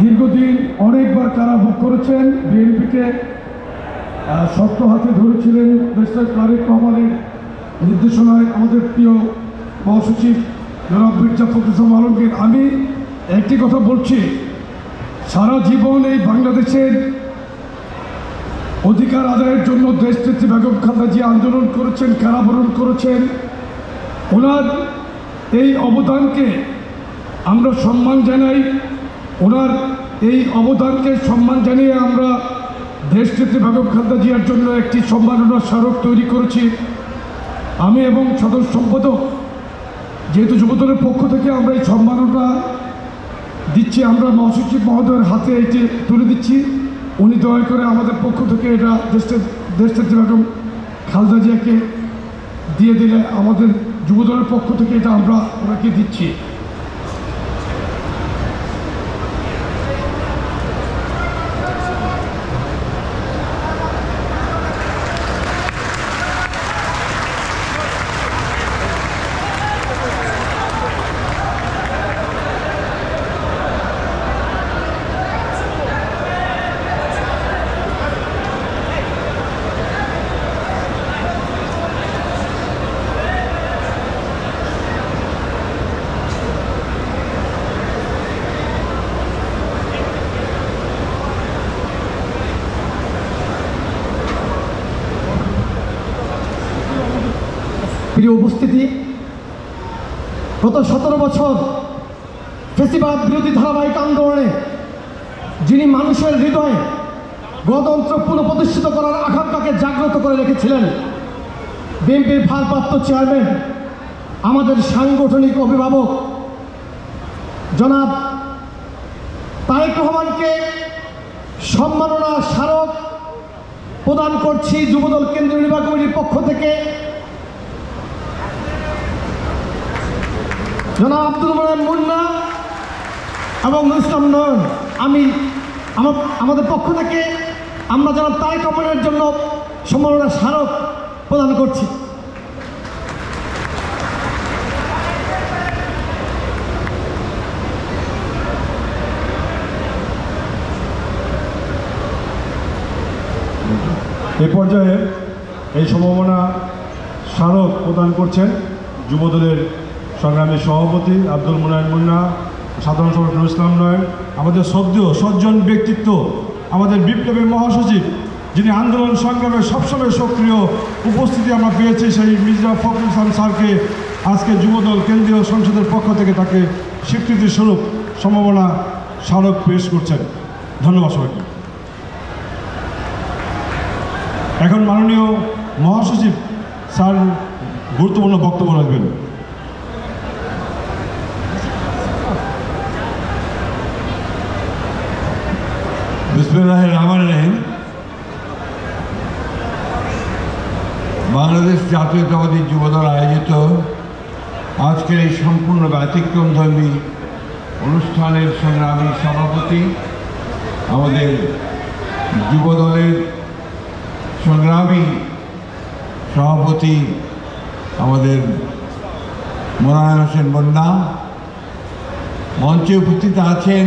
দীর্ঘদিন অনেকবার কারাভোগ করেছেন। বিএনপিকে শক্ত হাতে ধরেছিলেন দেশের তারেক রহমানের নির্দেশনায় আমাদের প্রিয় মহাসচিব জনাব মির্জা ফখরুল আলমগীর। আমি একটি কথা বলছি, সারা জীবন এই বাংলাদেশের অধিকার আদায়ের জন্য দেশ নেত্রী বেগম খালেদা জিয়া আন্দোলন করেছেন, কারাবরণ করেছেন। ওনার এই অবদানকে আমরা সম্মান জানাই। ওনার এই অবদানকে সম্মান জানিয়ে আমরা দেশ নেত্রী বেগম খালেদা জিয়ার জন্য একটি সম্মাননার স্মারক তৈরি করেছি। আমি এবং সদস্য সম্পাদক যেহেতু যুবদলের পক্ষ থেকে আমরা এই সম্মাননা দিচ্ছি, আমরা মহাসচিব মহোদয়ের হাতে এটি তুলে দিচ্ছি। উনি দয়া করে আমাদের পক্ষ থেকে এটা দেশের দেশ নেত্রী বেগম খালেদা জিয়াকে দিয়ে দিলে আমাদের যুবদলের পক্ষ থেকে এটা আমরা ওনাকে দিচ্ছি। প্রিয় উপস্থিতি, গত সতেরো বছর ফেসিবাদ বিরোধী ধারাবাহিক আন্দোলনে যিনি মানুষের হৃদয়ে গণতন্ত্র পুনঃপ্রতিষ্ঠিত করার আকাঙ্ক্ষাকে জাগ্রত করে রেখেছিলেন, বিএনপির ভারপ্রাপ্ত চেয়ারম্যান, আমাদের সাংগঠনিক অভিভাবক জনাব তারেক রহমানকে সম্মাননা স্মারক প্রদান করছি যুবদল কেন্দ্রীয় নির্বাচন কমিটির পক্ষ থেকে। জনাব আব্দুল মোলান মুন্না এবং ইসলাম নয়ন, আমি আমাদের পক্ষ থেকে আমরা জনাব তাই রহমানের জন্য সম্মাননা স্মারক প্রদান করছি। এ পর্যায়ে এই সম্ভাবনা স্মারক প্রদান করছেন যুবদলের সংগ্রামী সভাপতি আব্দুল মুনায়ন মুন্না, সাধারণ নুরুল ইসলাম নয়ন আমাদের শ্রদ্ধেয় সজ্জন ব্যক্তিত্ব, আমাদের বিপ্লবী মহাসচিব, যিনি আন্দোলন সংগ্রামে সবসময় সক্রিয় উপস্থিতি আমরা পেয়েছি, সেই মির্জা ফখরুল ইসলাম স্যারকে আজকে যুবদল কেন্দ্রীয় সংসদের পক্ষ থেকে তাকে স্বীকৃতি স্বরূপ সম্ভাবনা স্মারক পেশ করছেন। ধন্যবাদ সবাইকে। এখন মাননীয় মহাসচিব স্যার গুরুত্বপূর্ণ বক্তব্য রাখবেন। বিসমুল্লাহ রহমান রহিম বাংলাদেশ জাতীয়তাবাদী যুবদল আয়োজিত। আজকের এই সম্পূর্ণ ব্যতিক্রমধর্মী অনুষ্ঠানের সংগ্রামী সভাপতি আমাদের যুবদলের সংগ্রামী সভাপতি আমাদের মোরায়ন হোসেন বন্যা। মঞ্চে উপস্থিত আছেন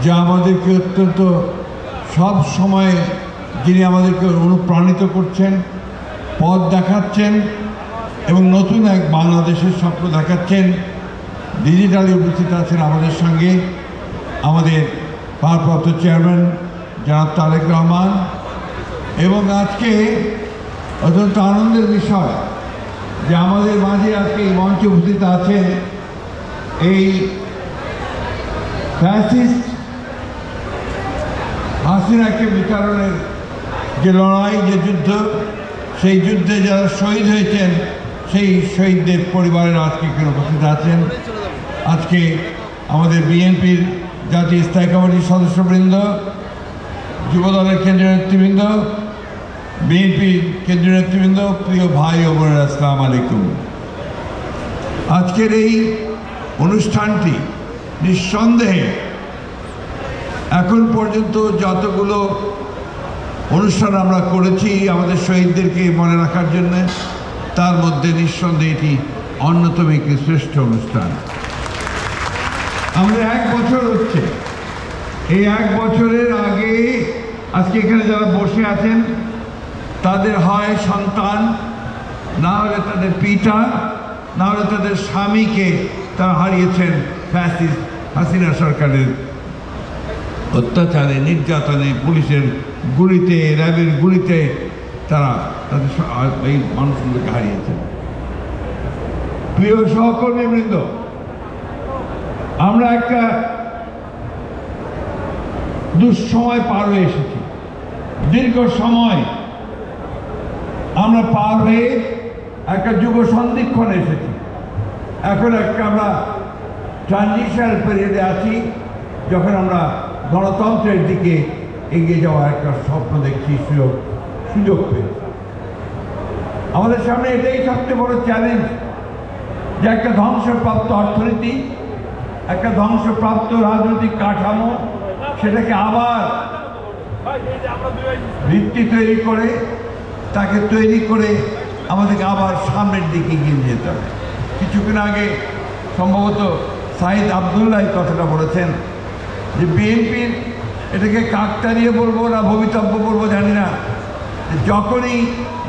যা আমাদেরকে অত্যন্ত সব সময় যিনি আমাদেরকে অনুপ্রাণিত করছেন, পথ দেখাচ্ছেন এবং নতুন এক বাংলাদেশের স্বপ্ন দেখাচ্ছেন, ডিজিটালি উপস্থিত আছেন আমাদের সঙ্গে আমাদের ভারপ্রাপ্ত চেয়ারম্যান জনাব তারেক রহমান এবং আজকে অত্যন্ত আনন্দের বিষয় যে আমাদের মাঝে আজকে এই মঞ্চে উপস্থিত আছেন এই ফ্যাসিস্ট হাসিনাকে বিতরণের যে লড়াই, যে যুদ্ধ, সেই যুদ্ধে যারা শহীদ হয়েছেন, সেই শহীদদের পরিবারের আজকে এখানে উপস্থিত আছেন। আজকে আমাদের বিএনপির জাতীয় স্থায়ী কমিটির সদস্যবৃন্দ, যুবদলের কেন্দ্রীয় নেতৃবৃন্দ বিএনপির কেন্দ্রীয় নেতৃবৃন্দ, প্রিয় ভাই ও বোনেরা, আসসালাম আলাইকুম। আজকের এই অনুষ্ঠানটি নিঃসন্দেহে এখন পর্যন্ত যতগুলো অনুষ্ঠান আমরা করেছি আমাদের শহীদদেরকে মনে রাখার জন্য, তার মধ্যে নিঃসন্দেহে এটি অন্যতম একটি শ্রেষ্ঠ অনুষ্ঠান। আমাদের এক বছর হচ্ছে। এই এক বছরের আগে আজকে এখানে যারা বসে আছেন, তাদের হয় সন্তান, না হলে তাদের পিতা, না হলে তাদের স্বামীকে তারা হারিয়েছেন ফ্যাসিস হাসিনা সরকারের অত্যাচারে, নির্যাতনে পুলিশের গুলিতে, র্যাবের গুলিতে তারা তাদের এই মানুষগুলোকে হারিয়েছেন। প্রিয় সহকর্মীবৃন্দ, আমরা একটা দুঃসময় পার হয়ে এসেছি। দীর্ঘ সময় আমরা পার হয়ে একটা যুগ সন্ধিক্ষণে এসেছি। এখন একটা আমরা ট্রানজিশন পিরিয়ডে আছি, যখন আমরা গণতন্ত্রের দিকে এগিয়ে যাওয়ার একটা স্বপ্ন দেখছি, সুযোগ সুযোগ পেয়েছি। আমাদের সামনে এটাই সবচেয়ে বড় চ্যালেঞ্জ যে একটা ধ্বংসপ্রাপ্ত অর্থনীতি, একটা ধ্বংসপ্রাপ্ত রাজনৈতিক কাঠামো, সেটাকে আবার ভিত্তি তৈরি করে, তাকে তৈরি করে আমাদেরকে আবার সামনের দিকে এগিয়ে যেতে হবে। কিছুক্ষণ আগে সম্ভবত সাইদ আবদুল্লাহ কথাটা বলেছেন যে বিএনপির এটাকে কাকতারিয়ে বলব না, ভবিতব্য বলব, জানি না। যখনই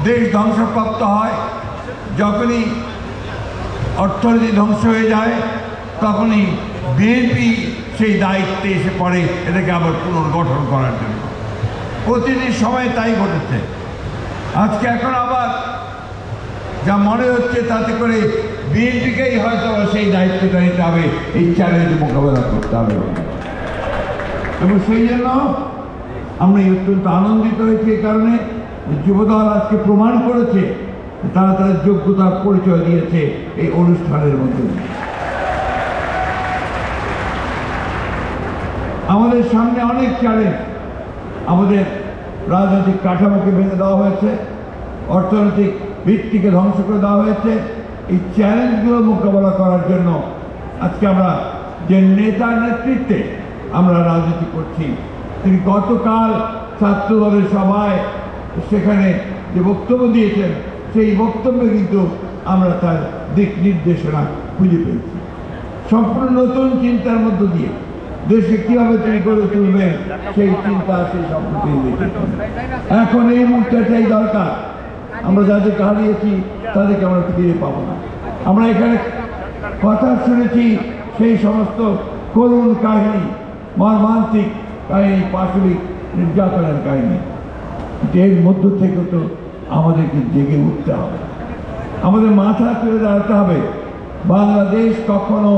দেশ ধ্বংসপ্রাপ্ত হয়, যখনই অর্থনীতি ধ্বংস হয়ে যায়, তখনই বিএনপি সেই দায়িত্বে এসে পড়ে, এটাকে আবার পুনর্গঠন করার জন্য। প্রতিটি সময় তাই ঘটেছে। আজকে এখন আবার যা মনে হচ্ছে, তাতে করে বিএনপিকেই হয়তো সেই দায়িত্বটা নিতে হবে এই চ্যালেঞ্জ মোকাবেলা করতে হবে। এবং সেই জন্য আমরা অত্যন্ত আনন্দিত হয়েছি এই কারণে যুবদল আজকে প্রমাণ করেছে তারা তাদের যোগ্যতার পরিচয় দিয়েছে এই অনুষ্ঠানের মধ্যে। আমাদের সামনে অনেক চ্যালেঞ্জ আমাদের রাজনৈতিক কাঠামোকে ভেঙে দেওয়া হয়েছে, অর্থনৈতিক ভিত্তিকে ধ্বংস করে দেওয়া হয়েছে। এই চ্যালেঞ্জগুলো মোকাবেলা করার জন্য আজকে আমরা যে নেতার নেতৃত্বে আমরা রাজনীতি করছি। তিনি গতকাল ছাত্র দলের সভায় সেখানে যে বক্তব্য দিয়েছেন, সেই বক্তব্যে কিন্তু আমরা তার দিক নির্দেশনা খুঁজে পেয়েছি। সম্পূর্ণ নতুন চিন্তার মধ্য দিয়ে দেশে কীভাবে তিনি গড়ে তুলবেন সেই চিন্তা সেই সম্পর্কে এখন এই মুহূর্তেটাই দরকার, আমরা যাদেরকে হারিয়েছি, তাদেরকে আমরা ফিরে পাবো না। আমরা এখানে কথা শুনেছি সেই সমস্ত করুণ কাহিনী। মর্মান্তিক কাহিনী পাশবিক নির্যাতনের কাহিনী, এর মধ্য থেকে তো আমাদেরকে জেগে উঠতে হবে। আমাদের মাথা তুলে দাঁড়াতে হবে। বাংলাদেশ কখনো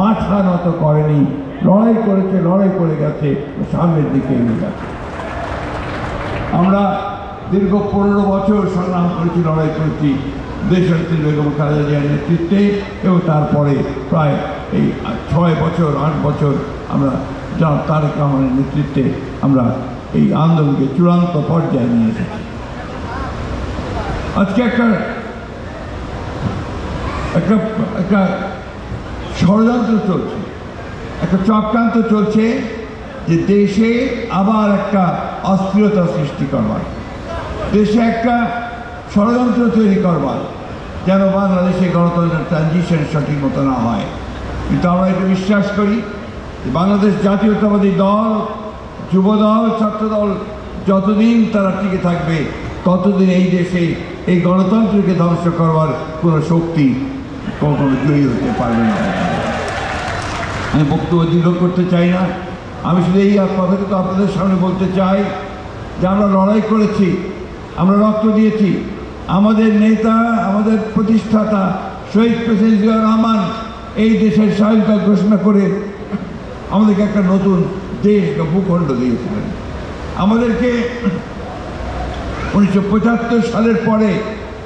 মাথা নত করেনি। লড়াই করেছে, লড়াই করে গেছে, সামনের দিকে এগিয়ে গেছে আমরা দীর্ঘ পনেরো বছর সংগ্রাম করেছি, লড়াই করেছি দেশনেত্রী বেগম খালেদা জিয়ার নেতৃত্বে এবং তারপরে প্রায় এই ছয় বছর, আট বছর আমরা যা তারেক রহমানের নেতৃত্বে আমরা এই আন্দোলনকে চূড়ান্ত পর্যায়ে নিয়ে এসেছি। আজকে একটা একটা একটা ষড়যন্ত্র চলছে। একটা চক্রান্ত চলছে যে দেশে আবার একটা অস্থিরতা সৃষ্টি করবার। দেশে একটা ষড়যন্ত্র তৈরি করবার, যেন বাংলাদেশে গণতন্ত্রের ট্রানজিশন সঠিক মতো না হয়। কিন্তু আমরা এটা বিশ্বাস করি বাংলাদেশ জাতীয়তাবাদী দল যুব যুবদল, ছাত্রদল যতদিন তারা টিকে থাকবে, ততদিন এই দেশে এই গণতন্ত্রকে ধ্বংস করবার কোনো শক্তি কখনো জয়ী হতে পারবে না। আমি বক্তব্য দীর্ঘ করতে চাই না। আমি শুধু এই কথাটা তো আপনাদের সামনে বলতে চাই যে আমরা লড়াই করেছি, আমরা রক্ত দিয়েছি। আমাদের নেতা, আমাদের প্রতিষ্ঠাতা শহীদ প্রেসিডেন্ট জিয়াউর রহমান এই দেশের স্বাধীনতা ঘোষণা করে আমাদেরকে একটা নতুন দেশ বা ভূখণ্ড দিয়েছিলেন। আমাদেরকে উনিশশো পঁচাত্তর সালের পরে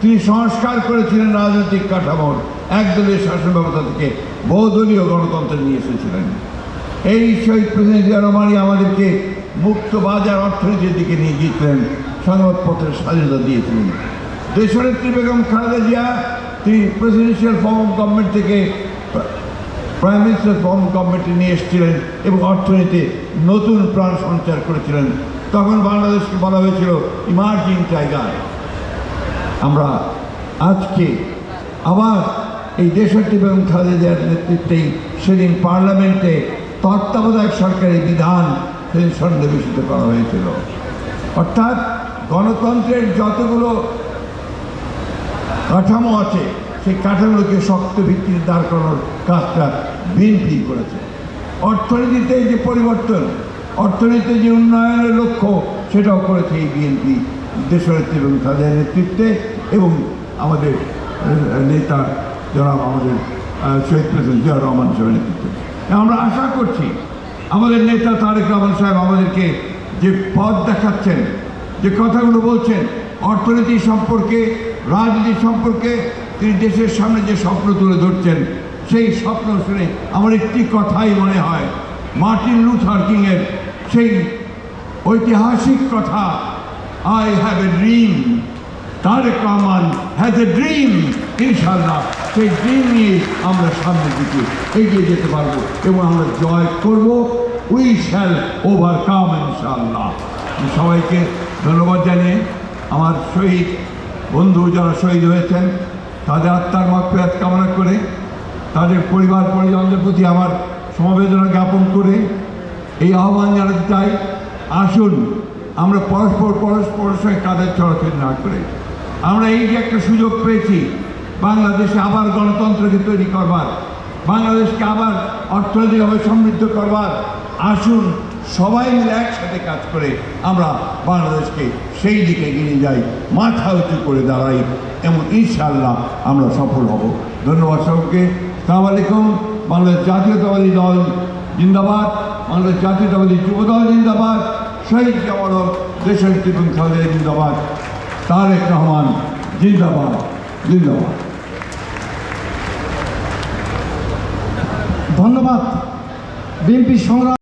তিনি সংস্কার করেছিলেন রাজনৈতিক কাঠামোর। একদলীয় শাসন ব্যবস্থা থেকে বহুদলীয় গণতন্ত্র নিয়ে এসেছিলেন। এই শহীদ প্রেসিডেন্ট জিয়া রহমানই আমাদেরকে মুক্ত বাজার অর্থনীতির দিকে নিয়ে গিয়েছিলেন, সংবাদপত্রের স্বাধীনতা দিয়েছিলেন। দেশনেত্রী বেগম খালেদা জিয়া, তিনি প্রেসিডেন্সিয়াল ফর্ম অফ গভর্নমেন্ট থেকে প্রাইম মিনিস্টার ফর্ম গভর্নমেন্টে নিয়ে এসেছিলেন এবং অর্থনীতিতে নতুন প্রাণ সঞ্চার করেছিলেন। তখন বাংলাদেশকে বলা হয়েছিল ইমার্জিং টাইগার আমরা আজকে আবার এই দেশটি এবং খালেদার নেতৃত্বেই সেদিন পার্লামেন্টে তত্ত্বাবধায়ক সরকারের বিধান সেদিন সন্নিবেশিত করা হয়েছিল। অর্থাৎ গণতন্ত্রের যতগুলো কাঠামো আছে সেই কাঠামোকে শক্ত ভিত্তিতে দাঁড় করানোর কাজটা বিএনপি করেছে। অর্থনীতিতে যে পরিবর্তন, অর্থনীতিতে যে উন্নয়নের লক্ষ্য, সেটাও করেছে এই বিএনপি দেশনেত্রী এবং তাদের নেতৃত্বে এবং আমাদের নেতা যারা আমাদের শহীদ প্রেসিডেন্ট জিয়া রহমান সাহেবের নেতৃত্বে। আমরা আশা করছি আমাদের নেতা তারেক রহমান সাহেব আমাদেরকে যে পথ দেখাচ্ছেন, যে কথাগুলো বলছেন, অর্থনীতি সম্পর্কে, রাজনীতি সম্পর্কে তিনি দেশের সামনে যে স্বপ্ন তুলে ধরছেন, সেই স্বপ্ন শুনে আমার একটি কথাই মনে হয়। মার্টিন লুথার কিংয়ের সেই ঐতিহাসিক কথা I have a dream Tarique Rahman has a dream ইনশাল্লাহ সেই ড্রিম নিয়ে আমরা সামনের দিকে এগিয়ে যেতে পারব এবং আমরা জয় করব। উই শ্যাল ওভারকাম ইনশাল্লাহ সবাইকে ধন্যবাদ জানিয়ে আমার শহীদ বন্ধু যারা শহীদ হয়েছেন তাদের আত্মার মাগফিরাত কামনা করে, তাদের পরিবার পরিজনদের প্রতি আমার সমবেদনা জ্ঞাপন করে এই আহ্বান জানাতে চাই, আসুন আমরা পরস্পর পরস্পরের সঙ্গে কাদের চলাচল না করে। আমরা এই যে একটা সুযোগ পেয়েছি, বাংলাদেশে আবার গণতন্ত্রকে তৈরি করবার, বাংলাদেশকে আবার অর্থনৈতিকভাবে সমৃদ্ধ করবার, আসুন সবাই মিলে একসাথে কাজ করে আমরা বাংলাদেশকে সেই দিকে নিয়ে যাই, মাথা উঁচু করে দাঁড়াই, এমন ইনশাআল্লাহ আমরা সফল হব। ধন্যবাদ সবকে সালাম আলাইকুম। বাংলাদেশ জাতীয়তাবাদী দল জিন্দাবাদ। বাংলাদেশ জাতীয়তাবাদী যুব দল জিন্দাবাদ। শহীদ জামানত দেশের এবং খালেদা জিন্দাবাদ। তারেক রহমান জিন্দাবাদ জিন্দাবাদ। ধন্যবাদ। বিএনপি সংগ্রাম